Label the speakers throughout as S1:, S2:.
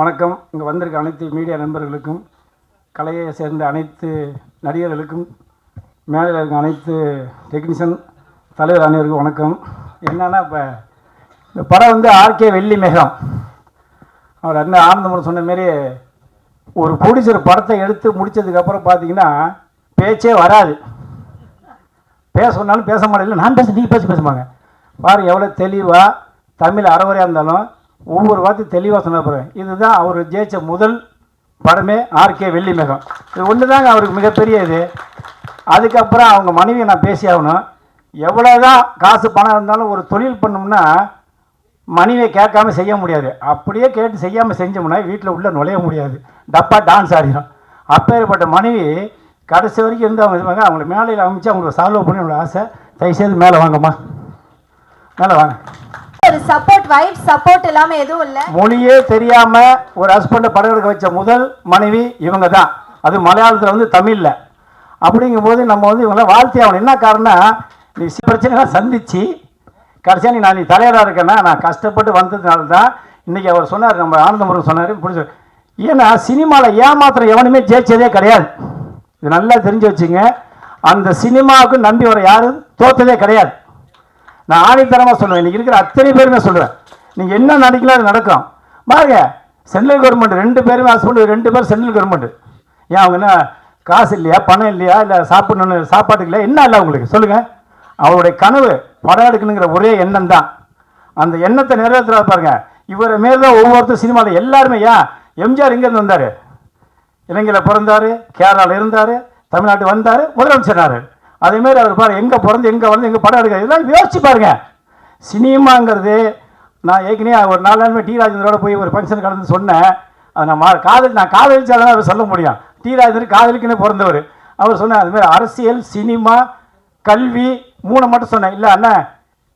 S1: வணக்கம். இங்கே வந்திருக்க அனைத்து மீடியா நண்பர்களுக்கும் கலையை சேர்ந்த அனைத்து நடிகர்களுக்கும் மேலே இருக்க அனைத்து டெக்னீஷியன் தலைவர் அனைவருக்கும் வணக்கம். என்னென்னா இப்போ இந்த படம் வந்து ஆர்கே வெள்ளி மேகம். அவர் அண்ணன் ஆனந்தமுடன் சொன்ன மாரி ஒரு ப்ரொடியூசர் படத்தை எடுத்து முடிச்சதுக்கப்புறம் பார்த்தீங்கன்னா பேச்சே வராது. பேச சொன்னாலும் பேச மாட்டேன் நான் பேச நீ பேச பேசுவாங்க பாரு எவ்வளோ தெளிவாக தமிழ் அறவரையாக இருந்தாலும் ஒவ்வொரு வார்த்தையும் தெளிவாக சொன்ன இதுதான் அவர் ஜெயிச்ச முதல் படமே ஆர்கே வெள்ளி மேகம் இது ஒன்று தாங்க அவருக்கு மிகப்பெரிய இது. அதுக்கப்புறம் அவங்க மனைவியை நான் பேசி ஆகணும். எவ்வளோ தான் காசு பணம் இருந்தாலும் ஒரு தொழில் பண்ணோம்னா மனைவியை கேட்காம செய்ய முடியாது. அப்படியே கேட்டு செய்யாமல் செஞ்சோம்னா வீட்டில் உள்ளே நுழைய முடியாது. டப்பா டான்ஸ் ஆடிடும் அப்பேற்பட்ட மனைவி கடைசி வரைக்கும் இருந்து அவங்க இதுவாங்க அவங்களை மேலையில் அமைச்சு அவங்களுக்கு சால்வ் பண்ணி என்னோட ஆசை. தயவுசெய்து மேலே வாங்கம்மா. மேலே வாங்க.
S2: ஒரு சப்போர்ட் வைஃப் சப்போர்ட் இல்லாம எதுவும் இல்ல.
S1: மொழியே தெரியாமல் ஒரு ஹஸ்பண்டை படம் எடுக்க வச்ச முதல் மனைவி இவங்க தான் அது மலையாளத்தில் வந்து தமிழில். அப்படிங்கும்போது நம்ம வந்து இவங்கள வாழ்த்தி ஆகணும். என்ன காரணம் நீ சில பிரச்சனைலாம் சந்திச்சு கடைசியாக நீ நான் நீ தலைவராக இருக்கேன்னா நான் கஷ்டப்பட்டு வந்ததுனால தான் இன்றைக்கி அவர் சொன்னார் நம்ம ஆனந்தமுருகன் சொன்னார் பிடிச்ச ஏன்னா சினிமாவில் ஏமாத்திரம் எவனுமே ஜெயிச்சதே கிடையாது. இது நல்லா தெரிஞ்சு வச்சுங்க. அந்த சினிமாவுக்கு நம்பி வர யாரும் தோத்ததே கிடையாது. நான் ஆணித்தரமாக சொல்லுவேன் நீங்கள் இருக்கிற அத்தனை பேருமே சொல்லுவேன் நீங்கள் என்ன நினைக்கலாம் அது நடக்கும். பாருங்க சென்ட்ரல் கவர்மெண்ட் ரெண்டு பேருமே ஹஸ்பண்ட் ரெண்டு பேரும் சென்ட்ரல் கவர்மெண்ட் ஏன் அவங்க என்ன காசு இல்லையா பணம் இல்லையா இல்லை சாப்பிடணும் சாப்பாட்டுக்கு இல்லையா? என்ன இல்லை உங்களுக்கு சொல்லுங்கள் அவருடைய கனவு படம் எடுக்கணுங்கிற ஒரே எண்ணம் தான். அந்த எண்ணத்தை நிறைவேற்றுறா பாருங்க. இவரை மாரி தான் ஒவ்வொருத்தரும் சினிமாவில் எல்லாருமே ஏன் எம்ஜிஆர் எங்கேருந்து வந்தார். இலங்கையில் பிறந்தார் கேரளாவில் இருந்தார் தமிழ்நாட்டு வந்தார் முதலமைச்சராரு அதேமாரி அவர் பாரு எங்கே பிறந்து எங்கே வளர்ந்து எங்கே படம் எடுக்க இதெல்லாம் யோசிச்சு பாருங்க. சினிமாங்கிறது நான் ஏற்கனவே ஒரு நாலு நாள் டி ராஜேந்திரோட போய் ஒரு ஃபங்க்ஷன் கலந்து சொன்னேன். அதை நான் மா- காதல் நான் காதலிச்சாதான் அவர் சொல்ல முடியும். டி ராஜேந்தர் காதலிக்குன்னு பிறந்தவர். அவர் சொன்னார் அதுமாதிரி அரசியல் சினிமா கல்வி மூணு மட்டும் சொன்னேன். இல்லை அண்ணா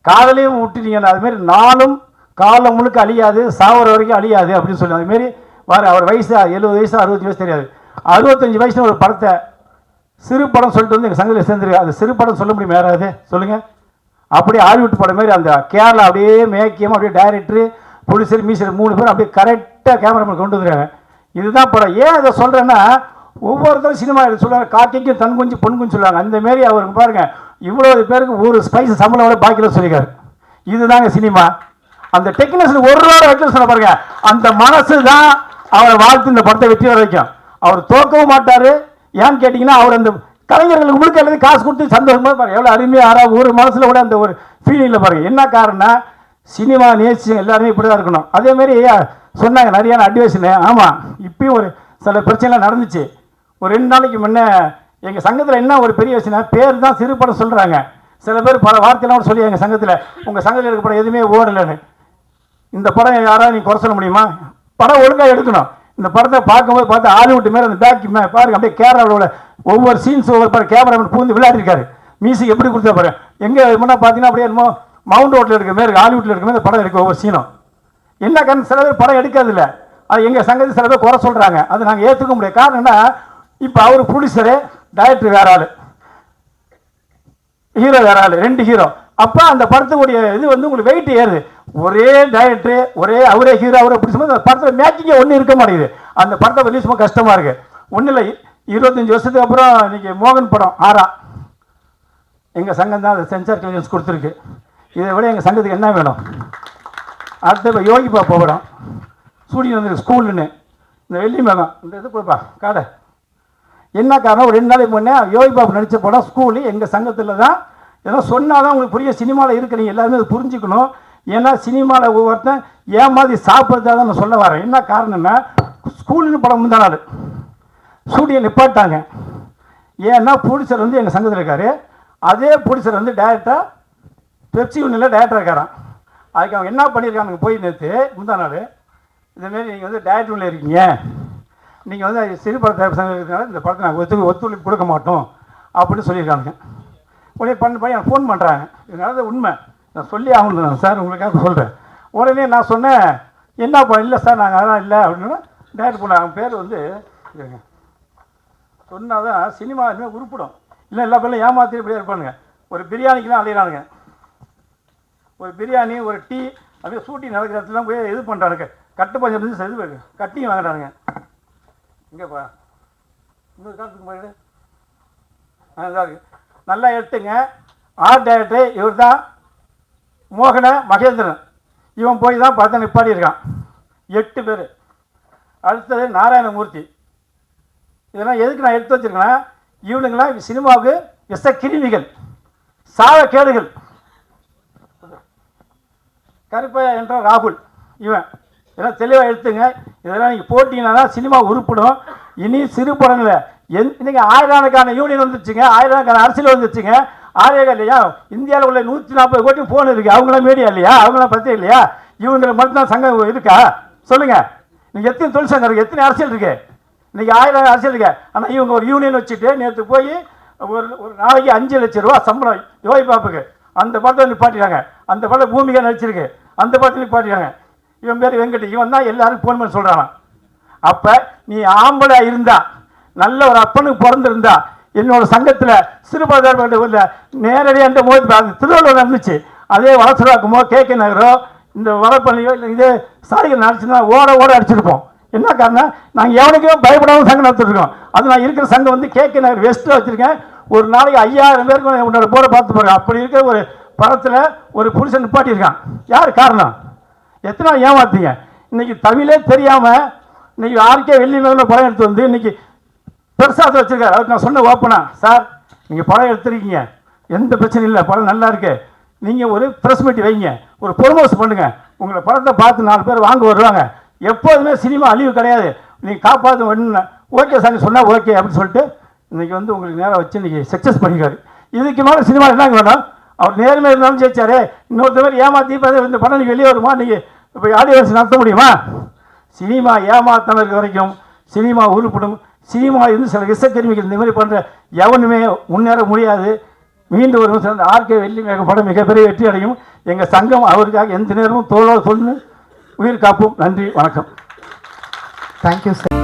S1: காதலையும் விட்டுட்டீங்கன்னா அதுமாரி நாளும் காலம் முழுக்க அழியாது சாவர வரைக்கும் அழியாது அப்படின்னு சொல்லி அதுமாரி வர அவர் வயசு எழுபது வயசு அறுபத்தஞ்சு வயசு தெரியாது. அறுபத்தஞ்சு வயசுல ஒரு படத்தை சிறு படம் சொல்லிட்டு வந்து எங்கள் சங்கத்தில் சேர்ந்துருக்கு. அது சிறு படம் சொல்ல முடியும் யாராவது? சொல்லுங்கள் அப்படியே ஹாலிவுட் படம் மாதிரி அந்த கேரளா அப்படியே மேக்கியம் அப்படியே டைரக்டரு புலிசர் மீசர் மூணு பேரும் அப்படியே கரெக்டாக கேமராமேன் கொண்டு வந்துருக்காங்க. இதுதான் படம். ஏன் இதை சொல்கிறேன்னா ஒவ்வொருத்தரும் சினிமா எடுத்து சொல்லுவாங்க காக்கைக்கும் தன் குஞ்சு பொன் குஞ்சு சொல்லுவாங்க. அந்த மாரி பாருங்கள் இவ்வளோ பேருக்கு ஒரு ஸ்பைஸ் சம்பளம் விட பாக்கியில் சொல்லியிருக்காரு. இதுதாங்க சினிமா அந்த டெக்னீஷியன் ஒரு ரூபா வைக்க சொல்ல பாருங்க அந்த மனசு தான் அவரை வாழ்த்து இந்த படத்தை வெற்றி வர வைக்கும் அவர் தோக்கவும் மாட்டார் ஏன்னு கேட்டிங்கன்னா அவர் அந்த கலைஞர்களுக்கு முழுக்க எழுதி காசு கொடுத்து சந்தோஷமாக பாருங்கள் எவ்வளோ அருமையாக ஆறா ஒரு மனசில் கூட அந்த ஒரு ஃபீலிங்கில் பாருங்கள் என்ன காரணம்னா சினிமா நேசி எல்லாருமே இப்படி தான் இருக்கணும் அதேமாரி சொன்னாங்க நிறைய அட்வைஸ்னு ஆமாம் இப்பயும் ஒரு சில பிரச்சனைலாம் நடந்துச்சு. ஒரு ரெண்டு நாளைக்கு முன்னே எங்கள் சங்கத்தில் என்ன ஒரு பெரிய விஷயம்னா பேர் தான் சிறு படம் சொல்கிறாங்க சில பேர் பல வார்த்தையெல்லாம் கூட சொல்லி எங்கள் சங்கத்தில் உங்கள் சங்கத்தில் இருக்க படம் எதுவுமே ஓடலைன்னு. இந்த படம் யாராவது நீ குறை சொல்ல முடியுமா? படம் ஒழுங்காக எடுக்கணும். இந்த படத்தை பார்க்கும்போது பார்த்து ஹாலிவுட் மேலே அந்த பேக் மே பாருங்க அப்படியே கேரளாவில் உள்ள ஒவ்வொரு சீன்ஸ் ஒவ்வொரு பாரு கேமராமேன் பூந்து விளையாடிருக்காரு. மியூசிக் எப்படி கொடுத்தா பாரு. எங்கே முன்னா பார்த்தீங்கன்னா அப்படியே என்னமோ மவுண்ட் ரோட்டில் இருக்க மாதிரி ஹாலிவுட்டில் இருக்க மாதிரி படம் எடுக்க ஒவ்வொரு சீனும் என்ன காரணம் சில பேர் படம் எடுக்கிறதில்ல. அது எங்கள் சங்கத்து சில பேர் குறை சொல்கிறாங்க அது நாங்கள் ஏற்றுக்க முடியாது. காரணம் என்ன? இப்போ அவர் ப்ரொடியூசரு டைரக்டர் வேற ஆள். ஹீரோ வேற ஆள். ரெண்டு ஹீரோ அப்போ அந்த படத்துக்குடைய இது வந்து உங்களுக்கு வெயிட் ஏறுது. ஒரே டைரக்டர் ஒரே அவரே ஹீரோ அவரே பிடிச்ச அந்த படத்தில் மேக்கிங்கே ஒன்றும் இருக்க மாட்டேங்குது. அந்த படத்தை வெளியே சும்மா கஷ்டமாக இருக்குது ஒன்றும் இல்லை இருபத்தஞ்சி வருஷத்துக்கு அப்புறம் இன்னைக்கு மோகன் படம் ஆறா. எங்கள் சங்கம் தான் அதை சென்சார் கிளியரன்ஸ் கொடுத்துருக்கு. இதை விட எங்கள் சங்கத்துக்கு என்ன வேணும்? அடுத்து இப்போ யோகி பாப்பா படம். ஸ்டூடியோ வந்து ஸ்கூலுன்னு இந்த வெள்ளி மேகம். இந்த இது கொடுப்பா காடை. என்ன காரணம்? ஒரு ரெண்டு நாளைக்கு முன்னே யோகி பாபு நடித்த படம் ஸ்கூலு எங்கள் சங்கத்தில் தான் ஏதோ சொன்னால் தான் உங்களுக்கு புரிய சினிமாவில் இருக்கிறீங்க எல்லாருமே அதை புரிஞ்சுக்கணும். ஏன்னா சினிமாவில் ஒவ்வொருத்தன் ஏமாதி சாப்பிட்றதா தான் நான் சொல்ல வரேன். என்ன காரணம்னா ஸ்கூலுன்னு படம் முந்தா நாள் ஸ்டூடியோ நிப்பாட்டாங்க ஏன்னா ப்ரொடியூசர் வந்து எங்கள் சங்கத்தில் இருக்கார். அதே ப்ரொடியூசர் வந்து டேரெக்டாக பெப்சி ஒன்றில் டேரக்டர் இருக்காரான் அதுக்கு அவங்க என்ன பண்ணியிருக்காங்க போய் நேற்று முந்தா நாள் இதுமாரி நீங்கள் வந்து டேரக்டர் உள்ள இருக்கீங்க. நீங்கள் வந்து சிறு பட தயாரிப்பு சங்கம் இருக்கிறதுனால இந்த படத்தை நாங்கள் ஒத்து ஒத்துழைப்பு கொடுக்க மாட்டோம் அப்படின்னு சொல்லியிருக்காங்க. உடனே பண்ண பையன் எனக்கு ஃபோன் பண்ணுறாங்க இதனால உண்மை. நான் சொல்லி ஆகணும் சார் உங்களுக்காக சொல்கிறேன் உடனே நான் சொன்னேன் என்னப்பா இல்லை சார் நாங்கள் அதெல்லாம் இல்லை அப்படின்னு. டேரக்டர் பண்ண அவன் பேர் வந்து சொன்னால் தான் சினிமா இனிமேல் உருப்பிடும் இல்லை எல்லா பேரும் ஏமாத்தி இப்படியே இருப்பானுங்க. ஒரு பிரியாணிக்கெலாம் அலையிறானுங்க. ஒரு பிரியாணி ஒரு டீ அப்படியே சூட்டி நடக்கிற இடத்துல போய் இது பண்ணுறானுங்க கட்டு பஞ்சம் இருந்து செது போயிருக்கு. வாங்குறானுங்க. இங்கேப்பா. இன்னொரு காலத்துக்கு போயிடு நல்லா எடுத்துங்க. ஆர்ட் டேரக்டர் இவர் தான் மோகன மகேந்திரன். இவன் போய் தான் பார்த்து நிப்பாடியிருக்கான் எட்டு பேர். அடுத்தது நாராயணமூர்த்தி. இதெல்லாம் எதுக்கு நான் எடுத்து வச்சுருக்கேன்னா இவனுங்களாம் சினிமாவுக்கு விஷ கிருமிகள் சாவ கேடுகள். கருப்பையா என்ற ராகுல் இவன். இதெல்லாம் தெளிவாக எடுத்துங்க. இதெல்லாம் நீங்கள் போட்டிங்கன்னா தான் சினிமா உருப்பிடும். இனி சிறு படங்களை எந் இன்னைக்கு ஆயிரக்கணக்கான யூனியன் வந்துருச்சுங்க ஆயிரக்கணக்கான அரசியல் வந்துருச்சுங்க ஆயிரம் இல்லையா? இந்தியாவில் உள்ள நூற்றி நாற்பது கோடி ஃபோன் இருக்குது அவங்களாம் மீடியா இல்லையா? அவங்களாம் பற்றி இல்லையா? இவங்களுக்கு மட்டும்தான் சங்கம் இருக்கா? சொல்லுங்கள் நீங்கள் எத்தனை தொழிற்சங்கம் இருக்குது எத்தனை அரசியல் இருக்குது இன்றைக்கி ஆயிரம் அரசியல் இருக்கு. ஆனால் இவங்க ஒரு யூனியன் வச்சுட்டு நேற்று போய் ஒரு ஒரு நாளைக்கு அஞ்சு லட்சம் ரூபா சம்பளம் யோகி பாப்புக்கு. அந்த படத்தை நிப்பாட்டிட்டாங்க. அந்த படம் பூமிகா நடிச்சிருக்கு. அந்த படத்தை நிப்பாட்டிட்டாங்க. இவன் பேர் வெங்கட். இவன் தான் எல்லாரும் ஃபோன் பண்ணி சொல்கிறான் அப்போ நீ ஆம்பளை இருந்தா நல்ல ஒரு அப்பனுக்கு பிறந்திருந்தா என்னோட சங்கத்தில் சிறுபான்மை நேரடியாக அந்த போது திருவள்ளுவர் இருந்துச்சு அதே வளசராக்குமோ கே. கே. நகரோ இந்த வளப்பள்ளியோ இல்லை இதே சாலைகள் நடச்சுன்னா ஓட ஓட அடிச்சிருப்போம். என்ன காரணம்? நாங்கள் எவனுக்கும் பயப்படாமல் சங்கம் நடத்திருக்கோம் அது நான் இருக்கிற சங்கம் வந்து கே. கே. நகர் வெஸ்ட்டில் வச்சுருக்கேன். ஒரு நாளைக்கு ஐயாயிரம் பேருக்கு உன்னோட போட பார்த்து போகிறேன் அப்படி இருக்கிற ஒரு படத்தில் ஒரு புருஷன் நிப்பாட்டியிருக்கான். யார் காரணம்? எத்தனை நாள் ஏமாத்தீங்க? இன்றைக்கி தமிழே தெரியாமல் இன்றைக்கி ஆர்கே வெள்ளி நகரில் படம் எடுத்து வந்து இன்றைக்கி பெருசாக அதை வச்சிருக்காரு. அவருக்கு நான் சொன்ன ஓப்பனா சார் நீங்கள் படம் எடுத்துருக்கீங்க. எந்த பிரச்சனையும் இல்லை. படம் நல்லா இருக்கு. நீங்கள் ஒரு ப்ரெஸ் மீட் வைங்க. ஒரு ப்ரொமோஸ் பண்ணுங்கள் உங்களை படத்தை பார்த்து நாலு பேர் வாங்க வருவாங்க. எப்போதுமே சினிமா அழிவு கிடையாது. நீங்கள் காப்பாற்ற வேணும்னு ஓகே சார் சொன்னால் ஓகே அப்படின்னு சொல்லிட்டு இன்றைக்கி வந்து உங்களுக்கு நேராக வச்சு இன்றைக்கி சக்ஸஸ் பண்ணிக்காரு. இதுக்கு மேலே சினிமா என்னங்க வேணும் அவர் நேர்மையாக இருந்தாலும் ஜெயிச்சாரு இன்னொருத்த மாதிரி ஏமாத்தி இந்த படம் நீங்கள் வெளியே வருமா? நீங்கள் இப்போ ஆடியன்ஸ் நடத்த முடியுமா? சினிமா ஏமாத்தம் இருக்க வரைக்கும் சினிமா உருப்படும். சினிமா இருந்து சில விஷக்கிருமிகள் இந்த மாதிரி பண்ணுற எவனுமே முன்னேற முடியாது. மீண்டும் ஒரு சிறந்த ஆர்கே வெள்ளி மேக படம் மிகப்பெரிய வெற்றி அடையும். எங்கள் சங்கம் அவருக்காக எந்த நேரமும் தோளோடு சொல்லு உயிர் காப்போம். நன்றி வணக்கம்.
S3: Thank you sir